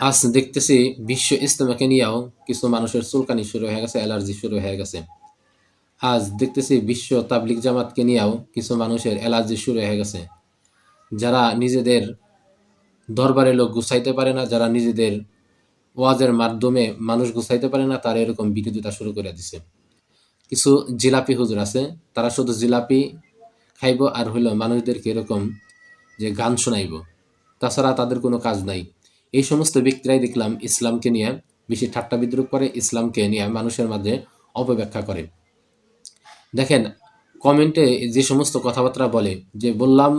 আজ দেখতেছি বিশ্ব ইজতেমাকে নিয়েও কিছু মানুষের চুলকানি শুরু হয়ে গেছে, অ্যালার্জি শুরু হয়ে গেছে। আজ দেখতেছি বিশ্ব তাবলিক জামাতকে নিয়েও কিছু মানুষের অ্যালার্জি শুরু হয়ে গেছে। যারা নিজেদের দরবারে লোক গুছাইতে পারে না, যারা নিজেদের ওয়াজের মাধ্যমে মানুষ গুছাইতে পারে না, তারা এরকম বিরোধিতা শুরু করে দিছে। কিছু জিলাপি হুজুর আছে, তারা শুধু জিলাপি খাইব আর হইল মানুষদেরকে এরকম যে গান শোনাইব। তাছাড়া তাদের কোনো কাজ নাই। এই সমস্ত ব্যক্তিরাই দেখলাম ইসলামকে নিয়ে বেশি ঠাট্টা বিদ্রুপ করে, ইসলামকে নিয়ে মানুষের মাঝে অপব্যাখ্যা করে। দেখেন, কমেন্টে যে সমস্ত কথাবার্তা বলে যে বললাম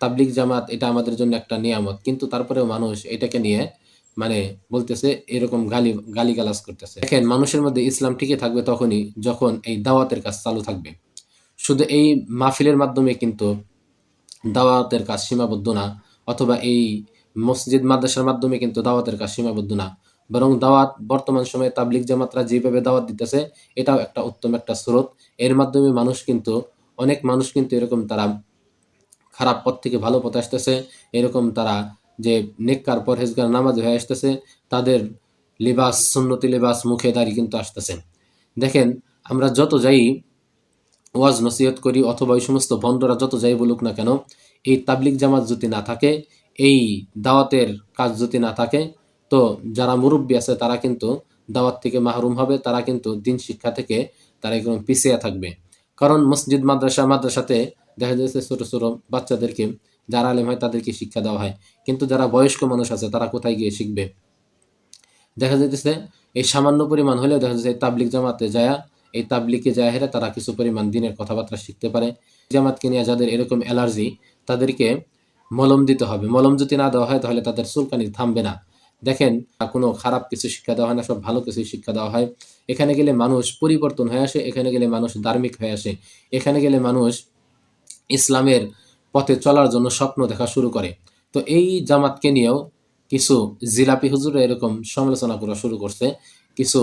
তাবলিক জামাত এটা আমাদের জন্য একটা নিয়ামত, কিন্তু তারপরেও মানুষ এটাকে নিয়ে মানে বলতেছে, এরকম গালি, গালিগালাজ করতেছে। দেখেন, মানুষের মধ্যে ইসলাম টিকে থাকবে তখনই যখন এই দাওয়াতের কাজ চালু থাকবে। শুধু এই মাহফিলের মাধ্যমে কিন্তু দাওয়াতের কাজ সীমাবদ্ধ না, অথবা এই মসজিদ মাদ্রাসার মাধ্যমে কিন্তু দাওয়াতের কাজ সীমাবদ্ধ না। বরং দাওয়াত বর্তমান সময়ে তাবলিক জামাতরা যেভাবে দাওয়াত দিতেছে, এটাও একটা উত্তম একটা স্রোত। এর মাধ্যমে মানুষ কিন্তু, অনেক মানুষ কিন্তু এরকম তারা খারাপ পথ থেকে ভালো পথে আসতেছে। এরকম তারা যে নেককার পরহেজগার নামাজ হয়ে আসতেছে, তাদের লিবাস, সুন্নতি লিবাস মুখে দাঁড়িয়ে কিন্তু আসতেছে। দেখেন, আমরা যত যাই ওয়াজ নসিহত করি অথবা ওই সমস্ত বন্ধরা যত যাই বলুক না কেন, এই তাবলিক জামাত যদি না থাকে এই দাওয়াতের কাজ যদি না থাকে, তো যারা মুরব্বী আছে তারা কিন্তু দাওয়াত থেকে মাহরুম হবে, তারা কিন্তু দিন শিক্ষা থেকে তারা একদম পিছিয়ে থাকবে। কারণ মসজিদ, মাদ্রাসা, মাদ্রাসাতে দেখা যাচ্ছে ছোট ছোট বাচ্চাদেরকে, যারা আলেম হয় তাদেরকে শিক্ষা দেওয়া হয়। কিন্তু যারা বয়স্ক মানুষ আছে তারা কোথায় গিয়ে শিখবে? দেখা যাইতেছে এই সামান্য পরিমাণ হলেও দেখা যাচ্ছে তাবলিক জামাতে যায়া, এই তাবলিকে যায় হেরে তারা কিছু পরিমাণ দিনের কথাবার্তা শিখতে পারে। জামাতকে নিয়ে যাদের এরকম অ্যালার্জি, তাদেরকে মলম দিতে হবে। মলম যদি না দেওয়া হয়, তাহলে তাদের চুলকানি থামবে না। দেখেন, কোনো খারাপ কিছু শিক্ষা দেওয়া হয় না, সব ভালো কিছু শিক্ষা দেওয়া হয়। এখানে গেলে মানুষ পরিবর্তন হয়ে আসে, এখানে গেলে মানুষ ধার্মিক হয়ে আসে। এখানে গেলে মানুষ ইসলামের পথে চলার জন্য স্বপ্ন দেখা শুরু করে। তো এই জামাতকে নিয়েও কিছু জিলাপি হুজুর এরকম সমালোচনা করা শুরু করছে। কিছু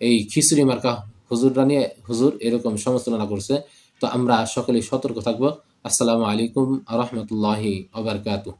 এই খিচুড়ি মার্কা হুজুররা নিয়ে হুজুর এরকম সমালোচনা করছে। তো আমরা সকলেই সতর্ক থাকবো আসসালামু আলাইকুম আ রহমতুল্লাহি আবরকাতুহ